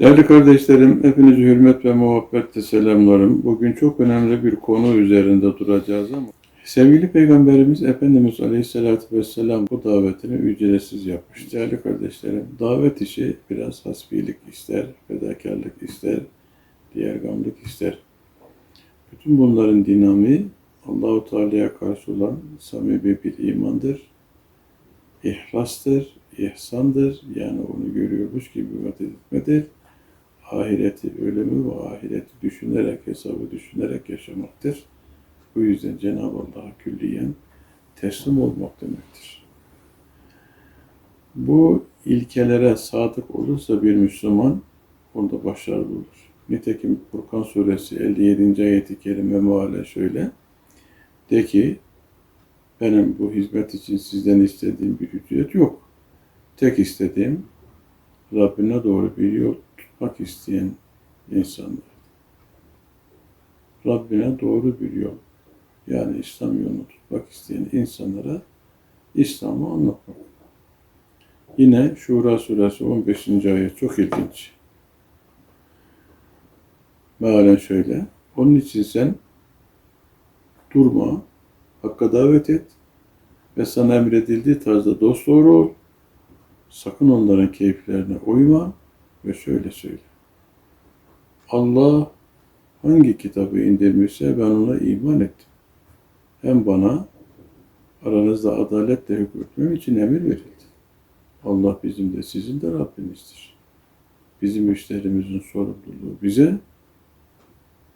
Değerli kardeşlerim, hepinizi hürmet ve muhabbetle selamlarım. Bugün çok önemli bir konu üzerinde duracağız ama sevgili Peygamberimiz Efendimiz Aleyhisselatü Vesselam bu davetini ücretsiz yapmış. Değerli kardeşlerim, davet işi biraz hasbilik ister, fedakarlık ister, diğergamlık ister. Bütün bunların dinamiği Allahu Teala'ya karşı olan samimi bir imandır, ihlastır, ihsandır. Yani onu görüyormuş gibi ibadet etmedir ahireti, ölümü ve ahireti düşünerek, hesabı düşünerek yaşamaktır. Bu yüzden Cenab-ı Allah'a külliyen teslim olmak demektir. Bu ilkelere sadık olursa bir Müslüman onda başarılı olur. Nitekim Furkan suresi 57. ayeti kerime mealen şöyle. De ki benim bu hizmet için sizden istediğim bir ücret yok. Tek istediğim Rabbine doğru bir yol tutmak isteyen insanlar. Rabbine doğru bir yol, yani İslam yolunu tutmak isteyen insanlara İslam'ı anlatmak. Yine Şura suresi 15. ayet çok ilginç. Mealen şöyle. Onun için sen durma, Hakk'a davet et ve sana emredildiği tarzda dost doğru ol. Sakın onların keyiflerine uyma ve şöyle söyle. Allah hangi kitabı indirmişse ben ona iman ettim. Hem bana aranızda adaletle hükmetmem için emir verildi. Allah bizim de sizin de Rabbimizdir. Bizim işlerimizin sorumluluğu bize,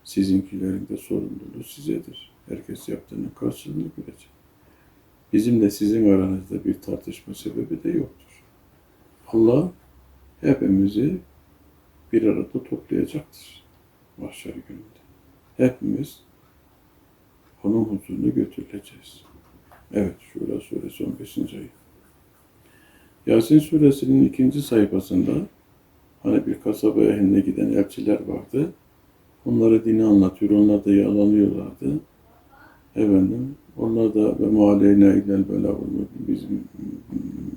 sizinkilerin de sorumluluğu sizedir. Herkes yaptığının karşılığını görecek. Bizim de sizin aranızda bir tartışma sebebi de yoktur. Allah hepimizi bir arada toplayacaktır. Mahşer gününde. Hepimiz onun huzuruna götürüleceğiz. Evet, Şura suresi 15. ayet. Yasin suresinin ikinci sayfasında hani bir kasaba ehline giden elçiler vardı. Onlara dini anlatıyor, onlar da yalanıyorlardı. Efendim, onlar da ve mahalleyine ilgili böyle bizim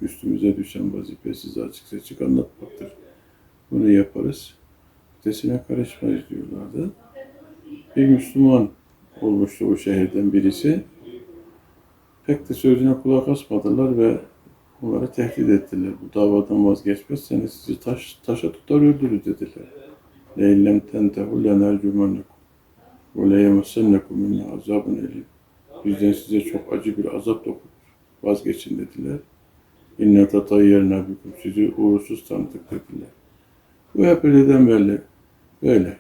üstümüze düşen vazife size açık seçik anlatmaktır. Bunu yaparız. Ötesine karışmayız diyorlardı. Bir Müslüman olmuştu o şehirden birisi. Pek de sözüne kulak asmadılar ve onları tehdit ettiler. Bu davadan vazgeçmezseniz sizi taş, taşa tutar öldürür dediler. لَاِنْ تَنْتَهُ لَنَرْجُمَنَّكُمْ وَلَيَمَسَّنَّكُمْ مِنَّ عَذَابٌ اَلِيمٌ Bizden size çok acı bir azap dokunur. Vazgeçin dediler. İnne tatayyerna bikum. Sizi uğursuz tanıdık dediler. Bu hep öyleden böyle. Böyle.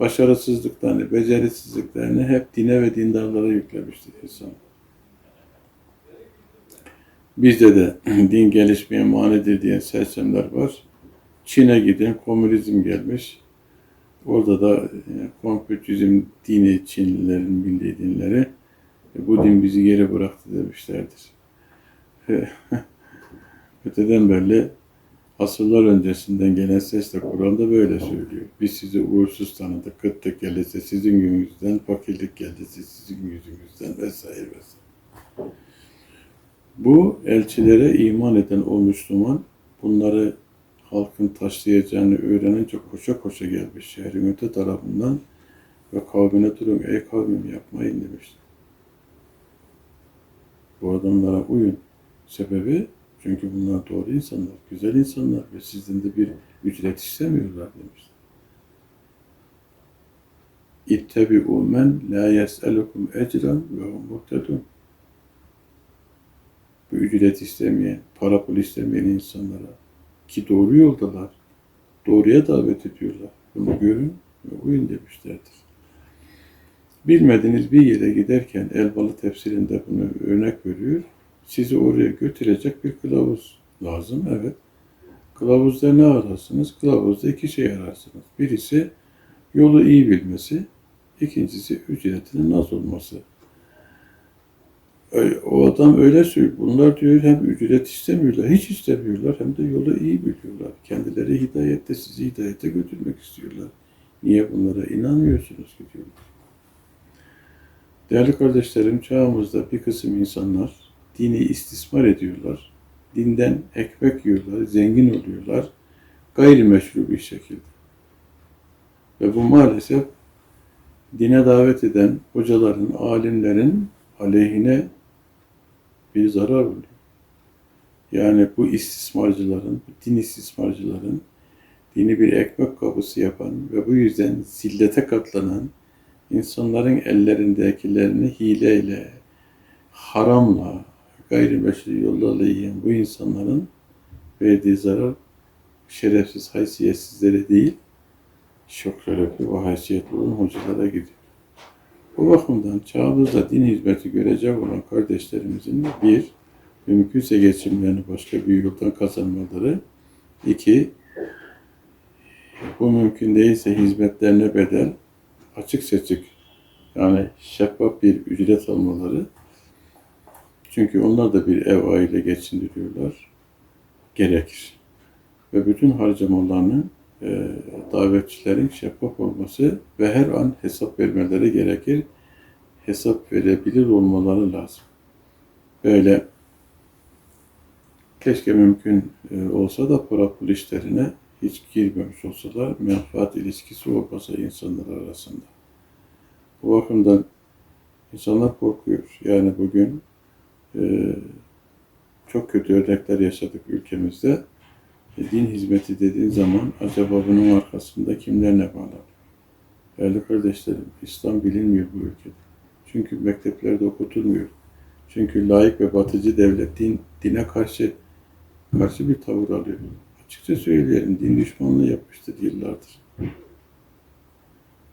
Başarısızlıklarını, becerisizliklerini hep dine ve dindarlara yüklemiştir insan. Bizde de din gelişmeye manidir diyen sersemler var. Çin'e giden komünizm gelmiş. Orada da e, Konfüçyüzm dini Çinlilerin bildiği dinleri bu din bizi geri bıraktı demişlerdir. Öteden beri asırlar öncesinden gelen sesle Kur'an'da böyle söylüyor. Biz sizi uğursuz tanıdık, kıtlık gelirse sizin yüzünüzden, fakirlik gelirse sizin yüzünüzden vesaire vesaire. Bu elçilere iman eden o Müslüman bunları halkın taşlayacağını öğrenince koşa koşa gelmiş şehrin öte tarafından ve kavmine durun ey kavmim yapmayın demişti. Bu adamlara uyun. Sebebi çünkü bunlar doğru insanlar, güzel insanlar ve sizden de bir ücret istemiyorlar demişti. İttebi'u men la yes'elukum ecran ve hum muhtedun. Bu ücret istemeyen, para pul istemeyen insanlara ki doğru yoldalar, doğruya davet ediyorlar. Bunu görün ve uyun demişlerdir. Bilmediğiniz bir yere giderken Elbalı tefsirinde bunu örnek veriyor. Sizi oraya götürecek bir kılavuz lazım. Evet. Kılavuzda ne ararsınız? Kılavuzda iki şey ararsınız. Birisi yolu iyi bilmesi, ikincisi ücretinin az olması. O adam öyle söylüyor. Bunlar diyor hem ücret istemiyorlar, hiç istemiyorlar hem de yolu iyi biliyorlar. Kendileri hidayette, sizi hidayete götürmek istiyorlar. Niye bunlara inanmıyorsunuz ki diyorlar. Değerli kardeşlerim, çağımızda bir kısım insanlar dini istismar ediyorlar. Dinden ekmek yiyorlar, zengin oluyorlar. Gayrimeşru bir şekilde. Ve bu maalesef dine davet eden hocaların, alimlerin aleyhine bir zarar oluyor. Yani bu istismarcıların, din istismarcıların dini bir ekmek kapısı yapan ve bu yüzden zillete katlanan insanların ellerindekilerini hileyle, haramla, gayrimeşru yollarla yiyen bu insanların verdiği zarar şerefsiz, haysiyetsizlere değil, şökrelekli ve haysiyetli olan hocalara gidiyor. Bu bakımdan çağımızda din hizmeti görecek olan kardeşlerimizin de bir, mümkünse geçimlerini başka bir yoldan kazanmaları, iki, bu mümkün değilse hizmetlerine bedel, açık seçik, yani şeffaf bir ücret almaları, çünkü onlar da bir ev aile geçindiriyorlar, gerekir. Ve bütün harcamalarını e, davetçilerin şeffaf olması ve her an hesap vermeleri gerekir. Hesap verebilir olmaları lazım. Böyle keşke mümkün e, olsa da para pul işlerine hiç girmemiş olsalar, menfaat ilişkisi olmasa insanlar arasında. Bu bakımdan insanlar korkuyor. Yani bugün e, çok kötü örnekler yaşadık ülkemizde. E, din hizmeti dediğin zaman acaba bunun arkasında kimler ne bağlar? Değerli kardeşlerim, İslam bilinmiyor bu ülkede. Çünkü mekteplerde okutulmuyor. Çünkü laik ve batıcı devlet din, dine karşı karşı bir tavır alıyor. Açıkça söyleyelim, din düşmanlığı yapmıştır yıllardır.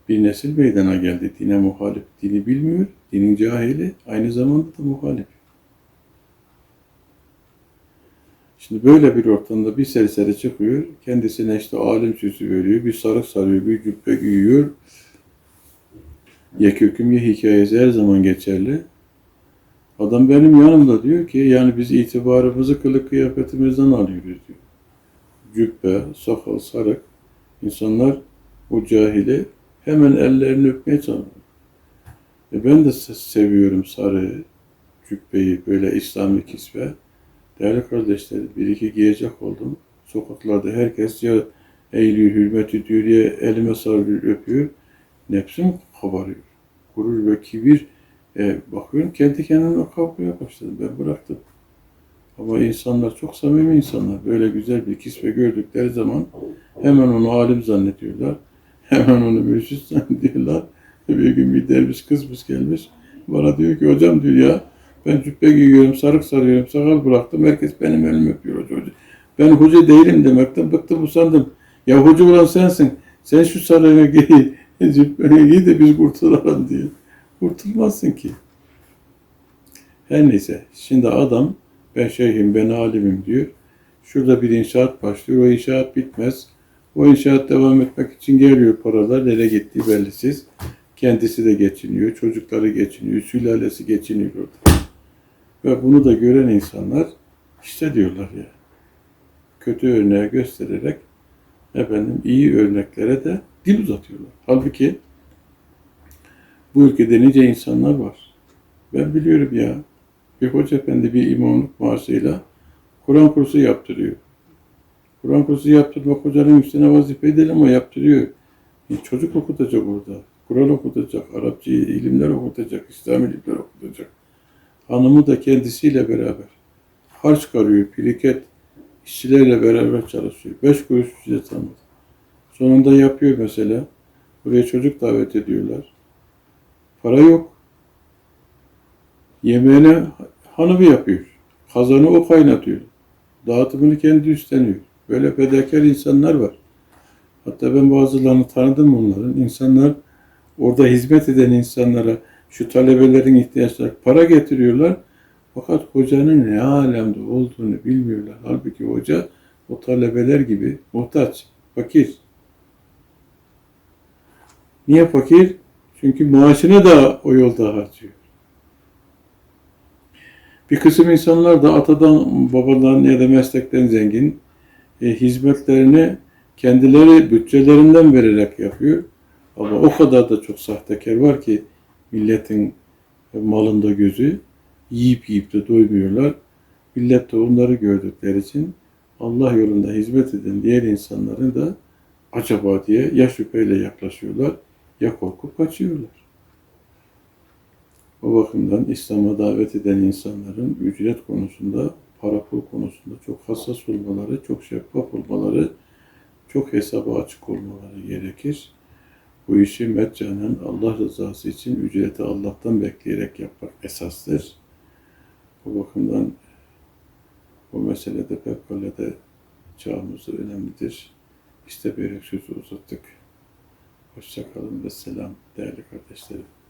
Bir nesil meydana geldi, dine muhalif. Dini bilmiyor, dinin cahili, aynı zamanda da muhalif. Şimdi böyle bir ortamda bir serseri çıkıyor, kendisine işte alim süsü veriyor, bir sarık sarıyor, bir cübbe giyiyor. Yeküküm ye hikayesi her zaman geçerli. Adam benim yanımda diyor ki, yani biz itibarımızı kılık kıyafetimizden alıyoruz diyor. Cübbe, sakal, sarık, insanlar bu cahili hemen ellerini öpmeye çalışıyor. E ben de seviyorum sarığı, cübbeyi, böyle İslami kisve. Değerli kardeşlerim, bir iki giyecek oldum. Sokaklarda herkes ya eğiliyor, hürmet ediyor ya elime sarılıyor, öpüyor. Nefsim kabarıyor. Gurur ve kibir. E, bakıyorum kendi kendime kalkmaya başladım. Ben bıraktım. Ama insanlar çok samimi insanlar. Böyle güzel bir kisve gördükleri zaman hemen onu alim zannediyorlar. Hemen onu mürşit zannediyorlar. Bir gün bir derviş kızmış gelmiş. Bana diyor ki hocam diyor ya ben cübbe giyiyorum, sarık sarıyorum, sakal bıraktım. Herkes benim elimi öpüyor hoca hoca. Ben hoca değilim demekten bıktım usandım. Ya hoca olan sensin. Sen şu sarığı giy, cübbeni giy de biz kurtulalım diye. Kurtulmazsın ki. Her neyse. Şimdi adam ben şeyhim, ben alimim diyor. Şurada bir inşaat başlıyor. O inşaat bitmez. O inşaat devam etmek için geliyor paralar. Nereye gittiği bellisiz. Kendisi de geçiniyor. Çocukları geçiniyor. Sülalesi geçiniyor orada. Ve bunu da gören insanlar işte diyorlar ya. Kötü örneği göstererek efendim iyi örneklere de dil uzatıyorlar. Halbuki bu ülkede nice insanlar var. Ben biliyorum ya. Bir hoca efendi bir imamlık maaşıyla Kur'an kursu yaptırıyor. Kur'an kursu yaptırmak hocanın üstüne vazife değil ama yaptırıyor. E, çocuk okutacak orada. Kur'an okutacak, Arapça ilimler okutacak, İslam ilimler okutacak. Hanımı da kendisiyle beraber. Harç çıkarıyor, piriket, işçilerle beraber çalışıyor. Beş kuruş ücret almadı. Sonunda yapıyor mesela. Buraya çocuk davet ediyorlar. Para yok. Yemeğini hanımı yapıyor. Kazanı o kaynatıyor. Dağıtımını kendi üstleniyor. Böyle fedakar insanlar var. Hatta ben bazılarını tanıdım onların. İnsanlar orada hizmet eden insanlara şu talebelerin ihtiyaçları para getiriyorlar. Fakat hocanın ne alemde olduğunu bilmiyorlar. Halbuki hoca o talebeler gibi muhtaç, fakir. Niye fakir? Çünkü maaşını da o yolda harcıyor. Bir kısım insanlar da atadan, babadan ya da meslekten zengin e, hizmetlerini kendileri bütçelerinden vererek yapıyor. Ama o kadar da çok sahtekar var ki milletin malında gözü yiyip yiyip de doymuyorlar. Millet de onları gördükleri için Allah yolunda hizmet eden diğer insanların da acaba diye ya şüpheyle yaklaşıyorlar ya korkup kaçıyorlar. O bakımdan İslam'a davet eden insanların ücret konusunda, para pul konusunda çok hassas olmaları, çok şeffaf olmaları, çok hesaba açık olmaları gerekir. Bu işi meccanen Allah rızası için ücreti Allah'tan bekleyerek yapmak esastır. Bu bakımdan bu meselede fevkalade çağımızda önemlidir. İste bir sözü uzattık. Hoşça kalın ve selam değerli kardeşlerim.